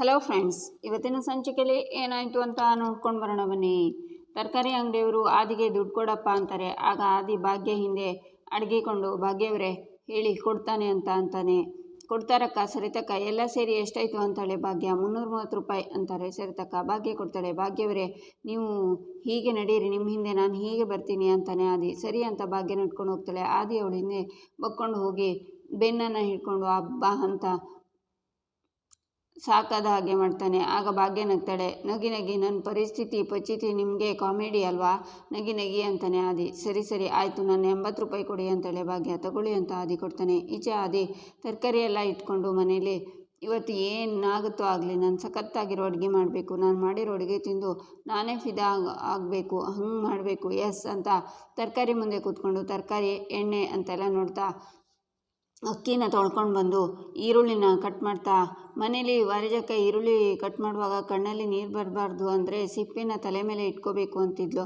Hello friends ಇವತ್ತಿನ ಸಂಚಿಕೆಯಲ್ಲಿ ಏನಾಯಿತು ಅಂತ ನೋಡ್ಕೊಂಡು ಬರೋಣ ಬನ್ನಿ. ತರಕಾರಿ ಅಂಗಡಿಯವರು ಆದಿಗೆ ದುಡ್ಡು ಕೊಡಪ್ಪ ಅಂತಾರೆ, ಆಗ ಆದಿ ಭಾಗ್ಯ ಹಿಂದೆ ಅಡಗಿಕೊಂಡು, ಭಾಗ್ಯವರೇ, ಹೇಳಿ ಕೊಡ್ತಾನೆ ಅಂತ ಅಂತಾನೆ. ಕೊಡ್ತಾರಕ್ಕ ಸರಿತಕ್ಕ, ಎಲ್ಲ ಸೇರಿ ಎಷ್ಟಾಯಿತು ಅಂತಾಳೆ ಭಾಗ್ಯ. ಮುನ್ನೂರ ಮೂವತ್ತು ರೂಪಾಯಿ ಅಂತಾರೆ. ಸರಿತಕ್ಕ, ಭಾಗ್ಯ ಕೊಡ್ತಾಳೆ. ಭಾಗ್ಯವರೇ, ನೀವು ಹೀಗೆ ನಡೀರಿ ನಿಮ್ಮ ಹಿಂದೆ ನಾನು ಹೀಗೆ ಬರ್ತೀನಿ ಅಂತಾನೆ ಆದಿ. ಸರಿ ಅಂತ ಭಾಗ್ಯ ನಡ್ಕೊಂಡು ಹೋಗ್ತಾಳೆ. ಆದಿ ಅವಳು ಹಿಂದೆ ಬಕ್ಕೊಂಡು ಹೋಗಿ ಬೆನ್ನನ್ನು ಹಿಡ್ಕೊಂಡು, ಅಬ್ಬಾ ಅಂತ ಸಾಕಾದ ಹಾಗೆ ಮಾಡ್ತಾನೆ. ಆಗ ಭಾಗ್ಯ ನಗ್ತಾಳೆ. ನಗಿ ನಗಿ ನನ್ನ ಪರಿಸ್ಥಿತಿ ಪಚಿತಿ ನಿಮಗೆ ಕಾಮಿಡಿ ಅಲ್ವಾ? ನಗಿ ನಗಿ ಅಂತಾನೆ ಆದಿ. ಸರಿ ಸರಿ, ಆಯಿತು. ನಾನು ಎಂಬತ್ತು ರೂಪಾಯಿ ಕೊಡಿ ಅಂತಾಳೆ ಭಾಗ್ಯ. ತಗೊಳ್ಳಿ ಅಂತ ಆದಿ ಕೊಡ್ತಾನೆ. ಈಚೆ ಆದಿ, ತರಕಾರಿ ಎಲ್ಲ ಇಟ್ಕೊಂಡು ಮನೇಲಿ. ಇವತ್ತು ಏನಾಗುತ್ತೋ ಆಗಲಿ, ನಾನು ಸಖತ್ತಾಗಿರೋ ಅಡುಗೆ ಮಾಡಬೇಕು. ನಾನು ಮಾಡಿರೋ ಅಡುಗೆ ತಿಂದು ನಾನೇ ಫಿದಾ ಆಗಬೇಕು. ಹಂಗೆ ಮಾಡಬೇಕು. ಎಸ್ ಅಂತ ತರಕಾರಿ ಮುಂದೆ ಕೂತ್ಕೊಂಡು ತರಕಾರಿ, ಎಣ್ಣೆ ಅಂತೆಲ್ಲ ನೋಡ್ತಾ ಅಕ್ಕಿನ ತೊಳ್ಕೊಂಡು ಬಂದು ಈರುಳ್ಳಿನ ಕಟ್ ಮಾಡ್ತಾ, ಮನೇಲಿ ವಾರಿಜಕ್ಕ ಈರುಳ್ಳಿ ಕಟ್ ಮಾಡುವಾಗ ಕಣ್ಣಲ್ಲಿ ನೀರು ಬರಬಾರ್ದು ಅಂದರೆ ಸಿಪ್ಪೆನ ತಲೆ ಮೇಲೆ ಇಟ್ಕೋಬೇಕು ಅಂತಿದ್ಲು.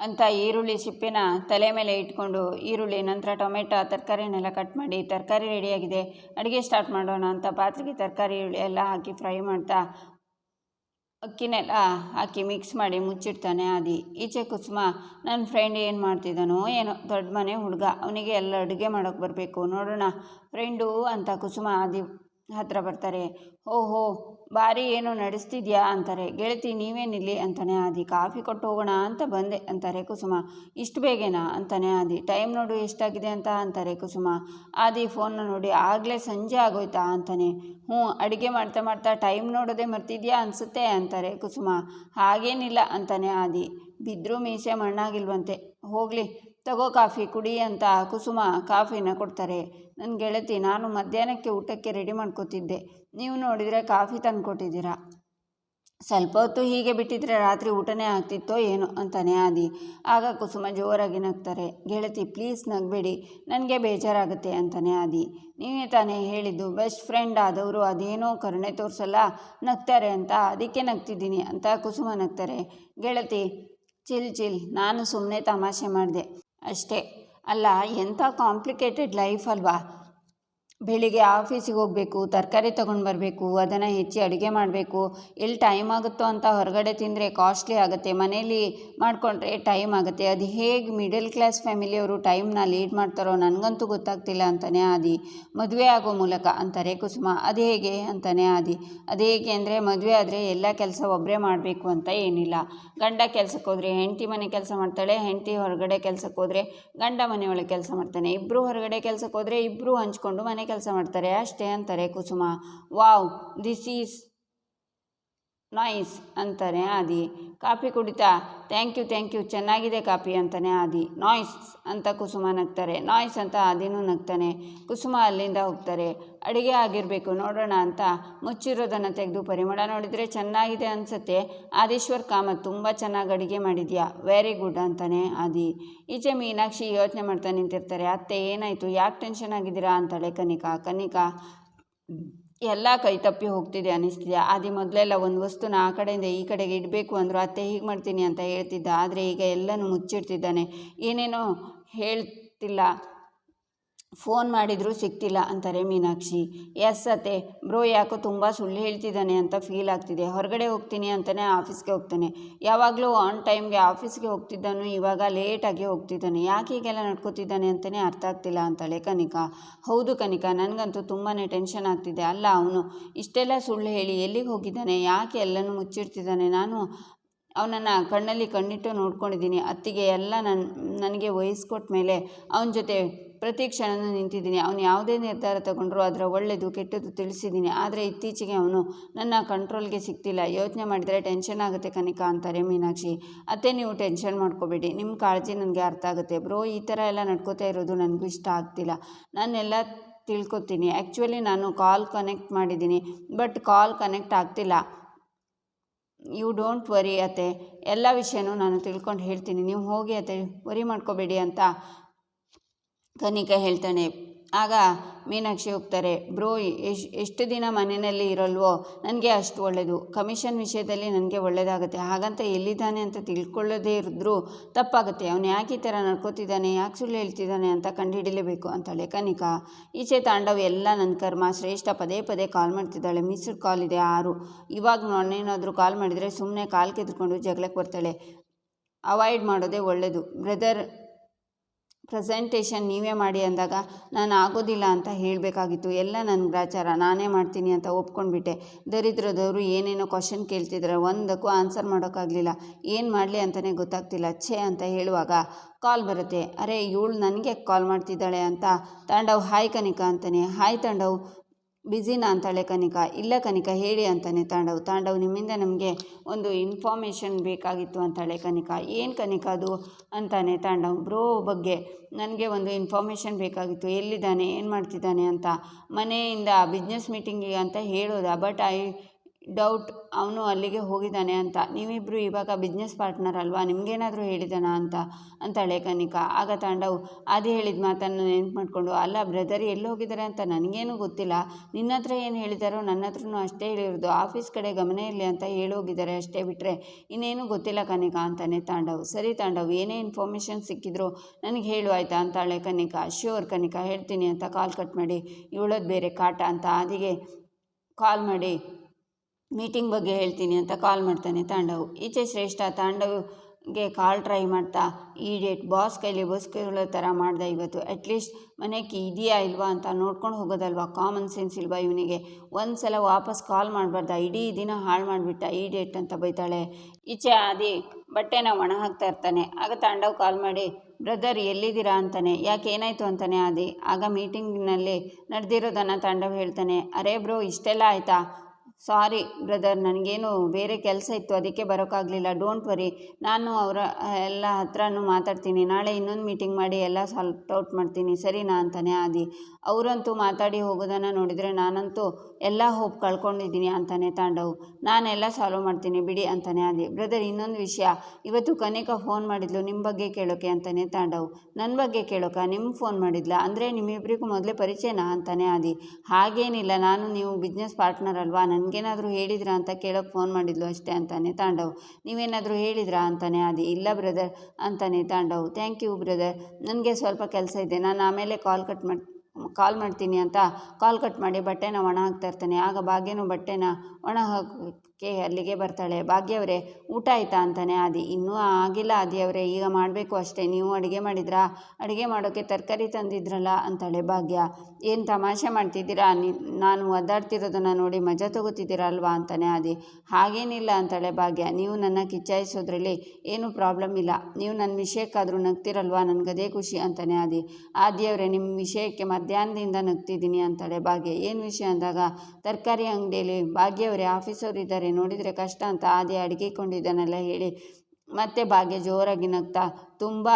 ಅಂತ ಈರುಳ್ಳಿ ಸಿಪ್ಪೆನ ತಲೆ ಮೇಲೆ ಇಟ್ಕೊಂಡು ಈರುಳ್ಳಿ, ನಂತರ ಟೊಮೆಟೊ, ತರಕಾರಿನೆಲ್ಲ ಕಟ್ ಮಾಡಿ ತರಕಾರಿ ರೆಡಿಯಾಗಿದೆ ಅಡುಗೆ ಸ್ಟಾರ್ಟ್ ಮಾಡೋಣ ಅಂತ ಪಾತ್ರೆಗೆ ತರಕಾರಿ ಎಲ್ಲ ಹಾಕಿ ಫ್ರೈ ಮಾಡ್ತಾ ಅಕ್ಕಿನೆಲ್ಲ ಹಾಕಿ ಮಿಕ್ಸ್ ಮಾಡಿ ಮುಚ್ಚಿಡ್ತಾನೆ ಆದಿ. ಈಚೆ ಕುಸುಮ ನನ್ನ ಫ್ರೆಂಡ್ ಏನು ಮಾಡ್ತಿದ್ದಾನೋ ಏನೋ, ದೊಡ್ಡ ಮನೆ ಹುಡುಗ, ಅವನಿಗೆ ಎಲ್ಲ ಅಡುಗೆ ಮಾಡೋಕ್ಕೆ ಬರಬೇಕು, ನೋಡೋಣ. ಫ್ರೆಂಡು ಅಂತ ಕುಸುಮ ಆದಿ ಹತ್ತಿರ ಬರ್ತಾರೆ. ಓಹೋ ಬಾರಿ ಏನು ನಡೆಸ್ತಿದ್ಯಾ ಅಂತಾರೆ. ಗೆಳತಿ, ನೀವೇನಿಲ್ಲಿ? ಅಂತಾನೆ ಆದಿ. ಕಾಫಿ ಕೊಟ್ಟು ಹೋಗೋಣ ಅಂತ ಬಂದೆ ಅಂತಾರೆ ಕುಸುಮ. ಇಷ್ಟು ಬೇಗನಾ? ಅಂತಾನೆ ಆದಿ. ಟೈಮ್ ನೋಡು ಎಷ್ಟಾಗಿದೆ ಅಂತ ಅಂತಾರೆ ಕುಸುಮ. ಆದಿ ಫೋನ್ನ ನೋಡಿ ಆಗಲೇ ಸಂಜೆ ಆಗೋಯ್ತಾ ಅಂತಾನೆ. ಹ್ಞೂ, ಅಡುಗೆ ಮಾಡ್ತಾ ಮಾಡ್ತಾ ಟೈಮ್ ನೋಡೋದೇ ಮರ್ತಿದ್ಯಾ ಅನಿಸುತ್ತೆ ಅಂತಾರೆ ಕುಸುಮ. ಹಾಗೇನಿಲ್ಲ ಅಂತಾನೆ ಆದಿ. ಬಿದ್ದರೂ ಮೀಸೆ ಮಣ್ಣಾಗಿಲ್ವಂತೆ. ಹೋಗಲಿ ತಗೋ ಕಾಫಿ ಕುಡಿ ಅಂತ ಕುಸುಮ ಕಾಫಿನ ಕೊಡ್ತಾರೆ. ನನ್ನ ಗೆಳತಿ, ನಾನು ಮಧ್ಯಾಹ್ನಕ್ಕೆ ಊಟಕ್ಕೆ ರೆಡಿ ಮಾಡ್ಕೋತಿದ್ದೆ. ನೀವು ನೋಡಿದರೆ ಕಾಫಿ ತಂದು ಕೊಟ್ಟಿದ್ದೀರಾ ಸ್ವಲ್ಪ ಹೊತ್ತು ಹೀಗೆ ಬಿಟ್ಟಿದ್ರೆ ರಾತ್ರಿ ಊಟನೇ ಆಗ್ತಿತ್ತೋ ಏನೋ ಅಂತಾನೆ ಆದಿ. ಆಗ ಕುಸುಮ ಜೋರಾಗಿ ನಗ್ತಾರೆ. ಗೆಳತಿ ಪ್ಲೀಸ್ ನಗಬೇಡಿ, ನನಗೆ ಬೇಜಾರಾಗುತ್ತೆ ಅಂತಾನೆ ಆದಿ. ನೀವೇ ತಾನೇ ಹೇಳಿದ್ದು ಬೆಸ್ಟ್ ಫ್ರೆಂಡ್ ಆದವರು ಅದೇನೋ ಕರುಣೆ ತೋರಿಸಲ್ಲ, ನಗ್ತಾರೆ ಅಂತ ಅದಕ್ಕೆ ನಗ್ತಿದ್ದೀನಿ ಅಂತ ಕುಸುಮ ನಗ್ತಾರೆ. ಗೆಳತಿ ಚಿಲ್ ಚಿಲ್ ನಾನು ಸುಮ್ಮನೆ ತಮಾಷೆ ಮಾಡಿದೆ. ಅಷ್ಟೇ. ಅಲ್ಲ ಎಂಥ ಕಾಂಪ್ಲಿಕೇಟೆಡ್ ಲೈಫ್ ಅಲ್ವಾ? ಬೆಳಿಗ್ಗೆ ಆಫೀಸಿಗೆ ಹೋಗಬೇಕು, ತರಕಾರಿ ತೊಗೊಂಡು ಬರಬೇಕು, ಅದನ್ನು ಹೆಚ್ಚಿ ಅಡುಗೆ ಮಾಡಬೇಕು. ಎಲ್ಲಿ ಟೈಮ್ ಆಗುತ್ತೋ ಅಂತ ಹೊರಗಡೆ ತಿಂದರೆ ಕಾಸ್ಟ್ಲಿ ಆಗುತ್ತೆ. ಮನೇಲಿ ಮಾಡಿಕೊಂಡ್ರೆ ಟೈಮ್ ಆಗುತ್ತೆ. ಅದು ಹೇಗೆ ಮಿಡಲ್ ಕ್ಲಾಸ್ ಫ್ಯಾಮಿಲಿಯವರು ಟೈಮ್ನ ಲೀಡ್ ಮಾಡ್ತಾರೋ ನನಗಂತೂ ಗೊತ್ತಾಗ್ತಿಲ್ಲ ಅಂತಲೇ ಆದಿ. ಮದುವೆ ಆಗೋ ಮೂಲಕ ಅಂತಾರೆ ಕುಸುಮ. ಅದು ಹೇಗೆ ಅಂತಲೇ ಆದಿ. ಅದು ಹೇಗೆ ಅಂದರೆ ಮದುವೆ ಆದರೆ ಎಲ್ಲ ಕೆಲಸ ಒಬ್ಬರೇ ಮಾಡಬೇಕು ಅಂತ ಏನಿಲ್ಲ. ಗಂಡ ಕೆಲಸಕ್ಕೆ ಹೋದರೆ ಹೆಂಡತಿ ಮನೆ ಕೆಲಸ ಮಾಡ್ತಾಳೆ, ಹೆಂಡತಿ ಹೊರಗಡೆ ಕೆಲಸಕ್ಕೆ ಹೋದರೆ ಗಂಡ ಮನೆಯೊಳಗೆ ಕೆಲಸ ಮಾಡ್ತಾನೆ. ಇಬ್ಬರು ಹೊರಗಡೆ ಕೆಲಸಕ್ಕೆ ಹೋದರೆ ಇಬ್ಬರು ಹಂಚ್ಕೊಂಡು ಮನೆ ಕೆಲಸ ಮಾಡ್ತಾರೆ. ಅಷ್ಟೇ ಅಂತಾರೆ Kusuma. Wow this is nice ಅಂತಾನೆ ಆದಿ. ಕಾಫಿ ಕುಡಿತಾ ಥ್ಯಾಂಕ್ ಯು ಥ್ಯಾಂಕ್ ಯು ಚೆನ್ನಾಗಿದೆ ಕಾಫಿ ಅಂತಾನೆ ಆದಿ. ನಾಯ್ಸ್ ಅಂತ ಕುಸುಮ ನಗ್ತಾರೆ. ನಾಯ್ಸ್ ಅಂತ ಆದಿನೂ ನಗ್ತಾನೆ. ಕುಸುಮ ಅಲ್ಲಿಂದ ಹೋಗ್ತಾರೆ. ಅಡುಗೆ ಆಗಿರಬೇಕು, ನೋಡೋಣ ಅಂತ ಮುಚ್ಚಿರೋದನ್ನು ತೆಗೆದು ಪರಿಮಳ ನೋಡಿದರೆ ಚೆನ್ನಾಗಿದೆ ಅನಿಸುತ್ತೆ. ಆದೀಶ್ವರ್ ಕಾಮತ್ ತುಂಬ ಚೆನ್ನಾಗಿ ಅಡುಗೆ ಮಾಡಿದ್ಯಾ? ವೆರಿ ಗುಡ್ ಅಂತಾನೆ ಆದಿ. ಈಚೆ ಮೀನಾಕ್ಷಿ ಯೋಚನೆ ಮಾಡ್ತಾ ನಿಂತಿರ್ತಾರೆ. ಅತ್ತೆ, ಏನಾಯಿತು? ಯಾಕೆ ಟೆನ್ಷನ್ ಆಗಿದ್ದೀರಾ? ಅಂತಾಳೆ ಕನಿಕಾ. ಕನಿಕಾ ಎಲ್ಲ ಕೈ ತಪ್ಪಿ ಹೋಗ್ತಿದೆ ಅನ್ನಿಸ್ತಿದೆ ಆದಿ ಮೊದಲೆಲ್ಲ ಒಂದು ವಸ್ತುನ ಆ ಕಡೆಯಿಂದ ಈ ಕಡೆಗೆ ಇಡಬೇಕು ಅಂದರು, ಅತ್ತೆ ಹೀಗೆ ಮಾಡ್ತೀನಿ ಅಂತ ಹೇಳ್ತಿದ್ದ. ಆದರೆ ಈಗ ಎಲ್ಲನೂ ಮುಚ್ಚಿಡ್ತಿದ್ದಾನೆ. ಏನೇನೋ ಹೇಳ್ತಿಲ್ಲ. ಫೋನ್ ಮಾಡಿದರೂ ಸಿಗ್ತಿಲ್ಲ ಅಂತಾರೆ ಮೀನಾಕ್ಷಿ. ಎಸ್ ಅತ್ತೆ, ಬ್ರೋ ಯಾಕೋ ತುಂಬ ಸುಳ್ಳು ಹೇಳ್ತಿದ್ದಾನೆ ಅಂತ ಫೀಲ್ ಆಗ್ತಿದೆ. ಹೊರಗಡೆ ಹೋಗ್ತೀನಿ ಅಂತಲೇ ಆಫೀಸ್ಗೆ ಹೋಗ್ತಾನೆ. ಯಾವಾಗಲೂ ಆನ್ ಟೈಮ್ಗೆ ಆಫೀಸ್ಗೆ ಹೋಗ್ತಿದ್ದಾನು, ಇವಾಗ ಲೇಟಾಗಿ ಹೋಗ್ತಿದ್ದಾನೆ. ಯಾಕೆ ಹೀಗೆಲ್ಲ ನಡ್ಕೋತಿದ್ದಾನೆ ಅಂತಲೇ ಅರ್ಥ ಆಗ್ತಿಲ್ಲ ಅಂತಾಳೆ ಕನಿಕಾ. ಹೌದು ಕನಿಕಾ, ನನಗಂತೂ ತುಂಬಾ ಟೆನ್ಷನ್ ಆಗ್ತಿದೆ. ಅಲ್ಲ ಅವನು, ಇಷ್ಟೆಲ್ಲ ಸುಳ್ಳು ಹೇಳಿ ಎಲ್ಲಿಗೆ ಹೋಗಿದ್ದಾನೆ? ಯಾಕೆ ಎಲ್ಲನೂ ಮುಚ್ಚಿಡ್ತಿದ್ದಾನೆ? ನಾನು ಅವನನ್ನು ಕಣ್ಣಲ್ಲಿ ಕಣ್ಣಿಟ್ಟು ನೋಡ್ಕೊಂಡಿದ್ದೀನಿ. ಅತ್ತಿಗೆ ಎಲ್ಲ ನನ್ನ ನನಗೆ ವಹಿಸ್ಕೊಟ್ಟ ಮೇಲೆ ಅವನ ಜೊತೆ ಪ್ರತಿ ಕ್ಷಣನೂ ನಿಂತಿದ್ದೀನಿ. ಅವನು ಯಾವುದೇ ನಿರ್ಧಾರ ತಗೊಂಡ್ರೂ ಅದರ ಒಳ್ಳೆಯದು ಕೆಟ್ಟದ್ದು ತಿಳಿಸಿದ್ದೀನಿ. ಆದರೆ ಇತ್ತೀಚೆಗೆ ಅವನು ನನ್ನ ಕಂಟ್ರೋಲ್ಗೆ ಸಿಗ್ತಿಲ್ಲ. ಯೋಚನೆ ಮಾಡಿದರೆ ಟೆನ್ಷನ್ ಆಗುತ್ತೆ ಕನಿಕಾ ಅಂತಾರೆ ಮೀನಾಕ್ಷಿ. ಅತ್ತೆ, ನೀವು ಟೆನ್ಷನ್ ಮಾಡ್ಕೋಬೇಡಿ. ನಿಮ್ಮ ಕಾಳಜಿ ನನಗೆ ಅರ್ಥ ಆಗುತ್ತೆ. ಬ್ರೋ, ಈ ಥರ ಎಲ್ಲ ನಡ್ಕೋತಾ ಇರೋದು ನನಗೂ ಇಷ್ಟ ಆಗ್ತಿಲ್ಲ. ನಾನೆಲ್ಲ ತಿಳ್ಕೊತೀನಿ. ಆ್ಯಕ್ಚುಲಿ ನಾನು ಕಾಲ್ ಕನೆಕ್ಟ್ ಮಾಡಿದ್ದೀನಿ. ಬಟ್ ಕಾಲ್ ಕನೆಕ್ಟ್ ಆಗ್ತಿಲ್ಲ. ಯು ಡೋಂಟ್ ವರಿ ಅತ್ತೆ. ಎಲ್ಲ ವಿಷಯನೂ ನಾನು ತಿಳ್ಕೊಂಡು ಹೇಳ್ತೀನಿ. ನೀವು ಹೋಗಿ ಅತ್ತೆ ವರಿ ಮಾಡ್ಕೋಬೇಡಿ ಅಂತ ಕನಿಕಾ ಹೇಳ್ತಾನೆ. ಆಗ ಮೀನಾಕ್ಷಿ ಹೋಗ್ತಾರೆ, ಬ್ರೋ ಎಷ್ಟು ದಿನ ಮನೆಯಲ್ಲಿ ಇರಲ್ವೋ? ನನಗೆ ಅಷ್ಟು ಒಳ್ಳೆಯದು ಕಮಿಷನ್ ವಿಷಯದಲ್ಲಿ ನನಗೆ ಒಳ್ಳೆಯದಾಗುತ್ತೆ ಹಾಗಂತ ಎಲ್ಲಿದ್ದಾನೆ ಅಂತ ತಿಳ್ಕೊಳ್ಳೋದೇ ಇದ್ರೂ ತಪ್ಪಾಗುತ್ತೆ. ಅವನು ಯಾಕೆ ಈ ಥರ ನಡ್ಕೋತಿದ್ದಾನೆ? ಯಾಕೆ ಸುಳ್ಳು ಹೇಳ್ತಿದ್ದಾನೆ ಅಂತ ಕಂಡುಹಿಡಿಲೇಬೇಕು ಅಂತಾಳೆ ಕನಿಕಾ. ಈಚೆ ತಾಂಡವ್ ಎಲ್ಲ ನನ್ನ ಕರ್ಮ. ಶ್ರೇಷ್ಠ ಪದೇ ಪದೇ ಕಾಲ್ ಮಾಡ್ತಿದ್ದಾಳೆ. ಮಿಸ್ಡ್ ಕಾಲ್ ಇದೆ ಆರು. ಇವಾಗ ನಾನೇನಾದರೂ ಕಾಲ್ ಮಾಡಿದರೆ ಸುಮ್ಮನೆ ಕಾಲ್ ಕೆದ್ಕೊಂಡು ಜಗಳಕ್ಕೆ ಬರ್ತಾಳೆ. ಅವಾಯ್ಡ್ ಮಾಡೋದೇ ಒಳ್ಳೆಯದು ಬ್ರದರ್ ಪ್ರೆಸೆಂಟೇಷನ್ ನೀವೇ ಮಾಡಿ ಅಂದಾಗ ನಾನು ಆಗೋದಿಲ್ಲ ಅಂತ ಹೇಳಬೇಕಾಗಿತ್ತು. ಎಲ್ಲ ನನ್ನ ಗ್ರಾಚಾರ ನಾನೇ ಮಾಡ್ತೀನಿ ಅಂತ ಒಪ್ಕೊಂಡ್ಬಿಟ್ಟೆ. ದರಿದ್ರದವರು ಏನೇನೋ ಕ್ವಶನ್ ಕೇಳ್ತಿದ್ದಾರೆ ಒಂದಕ್ಕೂ ಆನ್ಸರ್ ಮಾಡೋಕ್ಕಾಗಲಿಲ್ಲ. ಏನು ಮಾಡಲಿ ಅಂತಲೇ ಗೊತ್ತಾಗ್ತಿಲ್ಲ. ಛೇ ಅಂತ ಹೇಳುವಾಗ ಕಾಲ್ ಬರುತ್ತೆ. ಅರೆ, ಇವಳು ನನಗೆ ಕಾಲ್ ಮಾಡ್ತಿದ್ದಾಳೆ ಅಂತ ತಾಂಡವ್, ಹಾಯ್ ಕನಿಕಾ ಅಂತಾನೆ. ಹಾಯ್ ತಾಂಡವ್ ಬ್ಯುಸಿನಾ ಅಂತಾಳೆ ಕನಿಕಾ, ಇಲ್ಲ ಕನಿಕಾ, ಹೇಳಿ ಅಂತಾನೆ ತಾಂಡವ್. ತಾಂಡವ್, ನಿಮ್ಮಿಂದ ನಮಗೆ ಒಂದು ಇನ್ಫಾರ್ಮೇಷನ್ ಬೇಕಾಗಿತ್ತು ಅಂತಾಳೆ ಕನಿಕಾ. ಏನು ಕನಿಕಾ ಅದು? ಅಂತಾನೆ ತಾಂಡವ್. ಬ್ರೋ, ಬಗ್ಗೆ ನನಗೆ ಒಂದು ಇನ್ಫಾರ್ಮೇಷನ್ ಬೇಕಾಗಿತ್ತು. ಎಲ್ಲಿದ್ದಾನೆ? ಏನು ಮಾಡ್ತಿದ್ದಾನೆ? ಅಂತ. ಮನೆಯಿಂದ ಬಿಸ್ನೆಸ್ ಮೀಟಿಂಗಿಗೆ ಅಂತ ಹೇಳೋದ. ಬಟ್ ಐ ಡೌಟ್ ಅವನು ಅಲ್ಲಿಗೆ ಹೋಗಿದ್ದಾನೆ ಅಂತ. ನೀವಿಬ್ಬರು ಇವಾಗ ಬಿಸ್ನೆಸ್ ಪಾರ್ಟ್ನರ್ ಅಲ್ವಾ? ನಿಮಗೇನಾದರೂ ಹೇಳಿದಾನ ಅಂತ? ಅಂತಾಳೆ ಕನಿಕಾ. ಆಗ ತಾಂಡವ್ ಅದೇ ಹೇಳಿದ ಮಾತನ್ನು ನೆನ್ಪು ಮಾಡಿಕೊಂಡು ಅಲ್ಲ ಬ್ರದರ್ ಎಲ್ಲಿ ಹೋಗಿದ್ದಾರೆ ಅಂತ ನನಗೇನು ಗೊತ್ತಿಲ್ಲ. ನಿನ್ನ ಹತ್ರ ಏನು ಹೇಳಿದಾರೋ ನನ್ನ ಹತ್ರನೂ ಅಷ್ಟೇ ಹೇಳಿರೋದು. ಆಫೀಸ್ ಕಡೆ ಗಮನ ಇರಲಿ ಅಂತ ಹೇಳೋಗಿದ್ದಾರೆ ಅಷ್ಟೇ ಬಿಟ್ಟರೆ ಇನ್ನೇನು ಗೊತ್ತಿಲ್ಲ ಕನಿಕಾ ಅಂತಾನೆ ತಾಂಡವ್. ಸರಿ ತಾಂಡವ್, ಏನೇ ಇನ್ಫಾರ್ಮೇಷನ್ ಸಿಕ್ಕಿದ್ರು ನನಗೆ ಹೇಳು ಆಯಿತಾ ಅಂತಾಳೆ ಕನಿಕಾ. ಶ್ಯೂರ್ ಕನಿಕಾ, ಹೇಳ್ತೀನಿ ಅಂತ ಕಾಲ್ ಕಟ್ ಮಾಡಿ ಇವಳದ್ದು ಬೇರೆ ಕಾಟ ಅಂತ ಅದಿಗೆ ಕಾಲ್ ಮಾಡಿ ಮೀಟಿಂಗ್ ಬಗ್ಗೆ ಹೇಳ್ತೀನಿ ಅಂತ ಕಾಲ್ ಮಾಡ್ತಾನೆ ತಾಂಡವ್. ಈಚೆ ಶ್ರೇಷ್ಠ ತಾಂಡವ್ಗೆ ಕಾಲ್ ಟ್ರೈ ಮಾಡ್ತಾ, ಈ ಡೇಟ್ ಬಾಸ್ ಕೈಲಿ ಬಸ್ಕಿರೋ ಥರ ಮಾಡ್ದೆ ಇವತ್ತು. ಅಟ್ಲೀಸ್ಟ್ ಮನೆಗೆ ಇದೆಯಾ ಇಲ್ವಾ ಅಂತ ನೋಡ್ಕೊಂಡು ಹೋಗೋದಲ್ವಾ? ಕಾಮನ್ ಸೆನ್ಸ್ ಇಲ್ವಾ ಇವನಿಗೆ? ಒಂದು ಸಲ ವಾಪಸ್ ಕಾಲ್ ಮಾಡಬಾರ್ದ? ಇಡೀ ದಿನ ಹಾಳು ಮಾಡಿಬಿಟ್ಟ ಈ ಡೇಟ್ ಅಂತ ಬೈತಾಳೆ. ಈಚೆ ಆದಿ ಬಟ್ಟೆನ ಒಣ ಹಾಕ್ತಾ ಇರ್ತಾನೆ. ಆಗ ತಾಂಡವ್ ಕಾಲ್ ಮಾಡಿ ಬ್ರದರ್ ಎಲ್ಲಿದ್ದೀರಾ? ಅಂತಾನೆ. ಯಾಕೆ ಏನಾಯಿತು? ಅಂತಾನೆ ಆದಿ. ಆಗ ಮೀಟಿಂಗ್ನಲ್ಲಿ ನಡೆದಿರೋದನ್ನು ತಾಂಡವ್ ಹೇಳ್ತಾನೆ. ಅರೇ ಬ್ರೋ, ಇಷ್ಟೆಲ್ಲ ಆಯಿತಾ? ಸಾರಿ ಬ್ರದರ್, ನನಗೇನು ಬೇರೆ ಕೆಲಸ ಇತ್ತು, ಅದಕ್ಕೆ ಬರೋಕ್ಕಾಗಲಿಲ್ಲ ಡೋಂಟ್ ವರಿ ನಾನು ಅವರ ಎಲ್ಲ ಹತ್ರನೂ ಮಾತಾಡ್ತೀನಿ. ನಾಳೆ ಇನ್ನೊಂದು ಮೀಟಿಂಗ್ ಮಾಡಿ ಎಲ್ಲ ಸಾಲ್ಟ್ ಔಟ್ ಮಾಡ್ತೀನಿ. ಸರಿನಾ ಅಂತಾನೆ ಆದಿ. ಅವರಂತೂ ಮಾತಾಡಿ ಹೋಗೋದನ್ನು ನೋಡಿದರೆ ನಾನಂತೂ ಎಲ್ಲ ಹೋಪ್ ಕಳ್ಕೊಂಡಿದ್ದೀನಿ ಅಂತಾನೆ ತಾಂಡವ್. ನಾನೆಲ್ಲ ಸಾಲ್ವ್ ಮಾಡ್ತೀನಿ ಬಿಡಿ ಅಂತಾನೆ ಆದಿ. ಬ್ರದರ್ ಇನ್ನೊಂದು ವಿಷಯ. ಇವತ್ತು ಕನಿಕಾ ಫೋನ್ ಮಾಡಿದ್ಲು ನಿಮ್ಮ ಬಗ್ಗೆ ಕೇಳೋಕೆ ಅಂತಾನೆ ತಾಂಡವು. ನನ್ನ ಬಗ್ಗೆ ಕೇಳೋಕ? ನಿಮ್ಮ ಫೋನ್ ಮಾಡಿದ್ಲ? ಅಂದರೆ ನಿಮ್ಮಿಬ್ಬರಿಗೂ ಮೊದಲೇ ಪರಿಚಯನಾ ಅಂತಾನೆ ಆದಿ. ಹಾಗೇನಿಲ್ಲ. ನಾನು ನೀವು ಬಿಸ್ನೆಸ್ ಪಾರ್ಟ್ನರ್ ಅಲ್ವಾ? ನನಗೇನಾದರೂ ಹೇಳಿದ್ರಾ ಅಂತ ಕೇಳೋಕೆ ಫೋನ್ ಮಾಡಿದ್ಲು ಅಷ್ಟೇ ಅಂತಾನೆ ತಾಂಡವ್. ನೀವೇನಾದರೂ ಹೇಳಿದ್ರಾ ಅಂತಾನೆ ಆದಿ ಇಲ್ಲ ಬ್ರದರ್ ಅಂತಾನೆ ತಾಂಡವ್. ಥ್ಯಾಂಕ್ ಯು ಬ್ರದರ್ ನನಗೆ ಸ್ವಲ್ಪ ಕೆಲಸ ಇದೆ. ನಾನು ಆಮೇಲೆ ಕಾಲ್ ಕಟ್ ಮಾಡಿ ಕಾಲ್ ಮಾಡ್ತೀನಿ ಅಂತ ಕಾಲ್ ಕಟ್ ಮಾಡಿ ಬಟ್ಟೆನ ಒಣ ಹಾಕ್ತಾ ಇರ್ತಾನೆ. ಆಗ ಭಾಗ್ಯನೂ ಬಟ್ಟೆನ ಒಣ ಹಾಕೋಕ್ಕೆ ಅಲ್ಲಿಗೆ ಬರ್ತಾಳೆ. ಭಾಗ್ಯವರೇ, ಊಟ ಆಯಿತಾ ಅಂತಾನೆ ಆದಿ. ಇನ್ನೂ ಆಗಿಲ್ಲ ಆದಿಯವರೇ ಈಗ ಮಾಡಬೇಕು ಅಷ್ಟೇ. ನೀವು ಅಡುಗೆ ಮಾಡಿದ್ರಾ? ಅಡುಗೆ ಮಾಡೋಕ್ಕೆ ತರಕಾರಿ ತಂದಿದ್ರಲ್ಲ ಅಂತಾಳೆ ಭಾಗ್ಯ. ಏನು ತಮಾಷೆ ಮಾಡ್ತಿದ್ದೀರಾ? ನಿ, ನಾನು ಒದ್ದಾಡ್ತಿರೋದನ್ನು ನೋಡಿ ಮಜಾ ತಗೋತಿದ್ದೀರಾ ಅಲ್ವಾ ಅಂತಾನೆ ಆದಿ. ಹಾಗೇನಿಲ್ಲ ಅಂತಾಳೆ ಭಾಗ್ಯ. ನೀವು ನನ್ನ ಕಿಚ್ಚಾಯಿಸೋದ್ರಲ್ಲಿ ಏನೂ ಪ್ರಾಬ್ಲಮ್ ಇಲ್ಲ. ನೀವು ನನ್ನ ವಿಷಯಕ್ಕಾದರೂ ನಗ್ತಿರಲ್ವಾ? ನನಗದೇ ಖುಷಿ ಅಂತಾನೆ ಆದಿ. ಆದಿಯವರೇ ನಿಮ್ಮ ವಿಷಯಕ್ಕೆ ಮಧ್ಯಾಹ್ನದಿಂದ ನಗ್ತಿದ್ದೀನಿ ಅಂತಾಳೆ ಭಾಗ್ಯ. ಏನು ವಿಷಯ ಅಂದಾಗ? ತರಕಾರಿ ಅಂಗಡಿಯಲ್ಲಿ ಭಾಗ್ಯವರೇ, ಆಫೀಸವ್ರು ಇದ್ದಾರೆ. ನೋಡಿದರೆ ಕಷ್ಟ ಅಂತ ಆದಿ ಅಡುಗೆಕೊಂಡಿದ್ದಾನೆಲ್ಲ ಹೇಳಿ. ಮತ್ತೆ ಭಾಗ್ಯ ಜೋರಾಗಿ ನಗ್ತಾ, ತುಂಬ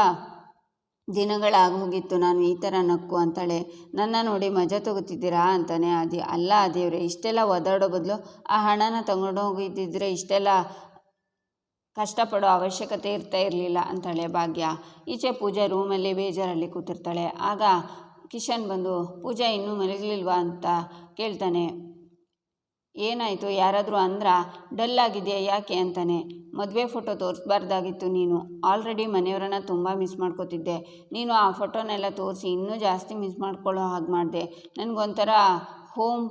ದಿನಗಳಾಗೋಗಿತ್ತು ನಾನು ಈ ಥರ ನಕ್ಕು ಅಂತಾಳೆ. ನನ್ನ ನೋಡಿ ಮಜಾ ತಗೋತಿದ್ದೀರಾ? ಅಂತಾನೆ ಆದಿ. ಅಲ್ಲ ಆದಿಯವ್ರೆ ಇಷ್ಟೆಲ್ಲ ಒದಾಡೋ ಬದಲು ಆ ಹಣನ ತಗೊಂಡೋಗಿದ್ದಿದ್ರೆ ಇಷ್ಟೆಲ್ಲ ಕಷ್ಟಪಡೋ ಅವಶ್ಯಕತೆ ಇರ್ತಾ ಇರಲಿಲ್ಲ ಅಂತಾಳೆ ಭಾಗ್ಯ. ಈಚೆ ಪೂಜಾ ರೂಮಲ್ಲಿ ಬೇಜಾರಲ್ಲಿ ಕೂತಿರ್ತಾಳೆ. ಆಗ ಕಿಶನ್ ಬಂದು, ಪೂಜಾ, ಇನ್ನೂ ಮಲಗಲಿಲ್ವಾ? ಅಂತ ಕೇಳ್ತಾನೆ. ಏನಾಯಿತು? ಯಾರಾದರೂ ಅಂದ್ರ? ಡಲ್ ಆಗಿದೆಯಾ ಯಾಕೆ ಅಂತಾನೆ. ಮದುವೆ ಫೋಟೋ ತೋರಿಸ್ಬಾರ್ದಾಗಿತ್ತು ನೀನು. ಆಲ್ರೆಡಿ ಮನೆಯವರನ್ನ ತುಂಬ ಮಿಸ್ ಮಾಡ್ಕೋತಿದ್ದೆ. ನೀನು ಆ ಫೋಟೋನೆಲ್ಲ ತೋರಿಸಿ ಇನ್ನೂ ಜಾಸ್ತಿ ಮಿಸ್ ಮಾಡ್ಕೊಳ್ಳೋ ಹಾಗೆ ಮಾಡಿದೆ. ನನಗೊಂಥರ ಹೋಮ್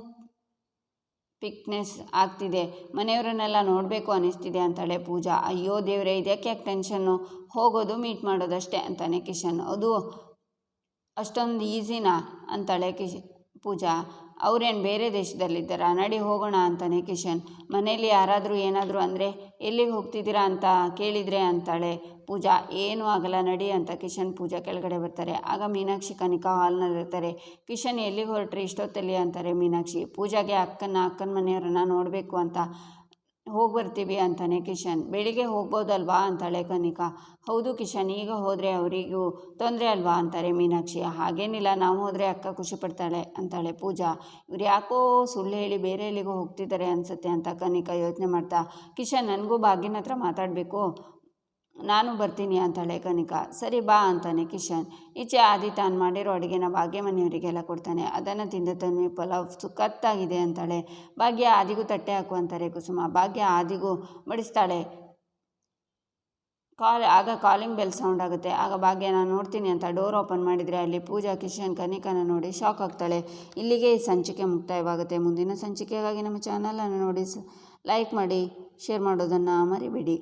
ಪಿಕ್ನೆಸ್ ಆಗ್ತಿದೆ. ಮನೆಯವರನ್ನೆಲ್ಲ ನೋಡಬೇಕು ಅನ್ನಿಸ್ತಿದೆ ಅಂತಾಳೆ ಪೂಜಾ. ಅಯ್ಯೋ ದೇವರೇ ಇದಕ್ಕೆ ಯಾಕೆ ಟೆನ್ಷನ್ನು? ಹೋಗೋದು, ಮೀಟ್ ಮಾಡೋದಷ್ಟೇ ಅಂತಾನೆ ಕಿಶನ್. ಅದು ಅಷ್ಟೊಂದು ಈಸಿನಾ? ಅಂತಾಳೆ ಕಿಶ್, ಪೂಜಾ. ಅವ್ರೇನು ಬೇರೆ ದೇಶದಲ್ಲಿದ್ದಾರಾ? ನಡಿ ಹೋಗೋಣ ಅಂತಾನೆ ಕಿಶನ್. ಮನೇಲಿ ಯಾರಾದರೂ ಏನಾದರೂ ಅಂದರೆ, ಎಲ್ಲಿಗೆ ಹೋಗ್ತಿದ್ದೀರಾ ಅಂತ ಕೇಳಿದರೆ ಅಂತಾಳೆ ಪೂಜಾ. ಏನೂ ಆಗಲ್ಲ, ನಡಿ ಅಂತ ಕಿಶನ್ ಪೂಜಾ ಕೆಳಗಡೆ ಬರ್ತಾರೆ. ಆಗ ಮೀನಾಕ್ಷಿ ಕನಿಕಾ ಹಾಲ್ನಲ್ಲಿರ್ತಾರೆ ಕಿಶನ್, ಎಲ್ಲಿಗೆ ಹೊರಟ್ರಿ? ಇಷ್ಟೊತ್ತಲ್ಲಿ ಅಂತಾರೆ ಮೀನಾಕ್ಷಿ. ಪೂಜಾಗೆ ಅಕ್ಕನ ಅಕ್ಕನ ಮನೆಯವ್ರನ್ನ ನೋಡಬೇಕು ಅಂತ ಹೋಗಿ ಬರ್ತೀವಿ ಅಂತಾನೆ ಕಿಶನ್. ಬೆಳಿಗ್ಗೆ ಹೋಗ್ಬೋದಲ್ವಾ? ಅಂತಾಳೆ ಕನಿಕಾ. ಹೌದು ಕಿಶನ್, ಈಗ ಹೋದರೆ ಅವರಿಗೂ ತೊಂದರೆ ಅಲ್ವಾ? ಅಂತಾರೆ ಮೀನಾಕ್ಷಿ. ಹಾಗೇನಿಲ್ಲ, ನಾವು ಹೋದರೆ ಅಕ್ಕ ಖುಷಿ ಪಡ್ತಾಳೆ ಅಂತಾಳೆ ಪೂಜಾ. ಇವ್ರು ಯಾಕೋ ಸುಳ್ಳು ಹೇಳಿ ಬೇರೆ ಎಲ್ಲಿಗೋ ಹೋಗ್ತಿದ್ದಾರೆ ಅನಿಸುತ್ತೆ ಅಂತ ಕನಿಕಾ ಯೋಚನೆ ಮಾಡ್ತಾ. ಕಿಶನ್, ನನಗೂ ಭಾಗ್ಯನ ಹತ್ರ ಮಾತಾಡಬೇಕು. ನಾನು ಬರ್ತೀನಿ ಅಂತಾಳೆ ಕನಿಕಾ, ಸರಿ ಬಾ ಅಂತಾನೆ ಕಿಶನ್. ಈಚೆ ಆದಿ ತಾನು ಮಾಡಿರೋ ಅಡುಗೆನ ಭಾಗ್ಯ ಮನೆಯವರಿಗೆಲ್ಲ ಕೊಡ್ತಾನೆ. ಅದನ್ನು ತಿಂದ ತನ್ವಿ ಪಲಾವ್ ಸುಖತ್ತಾಗಿದೆ ಅಂತಾಳೆ. ಭಾಗ್ಯ ಆದಿಗೂ ತಟ್ಟೆ ಹಾಕು ಅಂತಾರೆ ಕುಸುಮ. ಭಾಗ್ಯ ಆದಿಗೂ ಬಡಿಸ್ತಾಳೆ. ಕಾಲ್, ಆಗ ಕಾಲಿಂಗ್ ಬೆಲ್ ಸೌಂಡ್ ಆಗುತ್ತೆ. ಆಗ ಭಾಗ್ಯ, ನಾನು ನೋಡ್ತೀನಿ ಅಂತ ಡೋರ್ ಓಪನ್ ಮಾಡಿದರೆ ಅಲ್ಲಿ ಪೂಜಾ, ಕಿಶನ್, ಕನಿಕನ ನೋಡಿ ಶಾಕ್ ಆಗ್ತಾಳೆ. ಇಲ್ಲಿಗೆ ಈ ಸಂಚಿಕೆ ಮುಕ್ತಾಯವಾಗುತ್ತೆ. ಮುಂದಿನ ಸಂಚಿಕೆಗಾಗಿ ನಮ್ಮ ಚಾನಲನ್ನು ನೋಡಿ ಲೈಕ್ ಮಾಡಿ ಶೇರ್ ಮಾಡೋದನ್ನು ಮರಿಬೇಡಿ.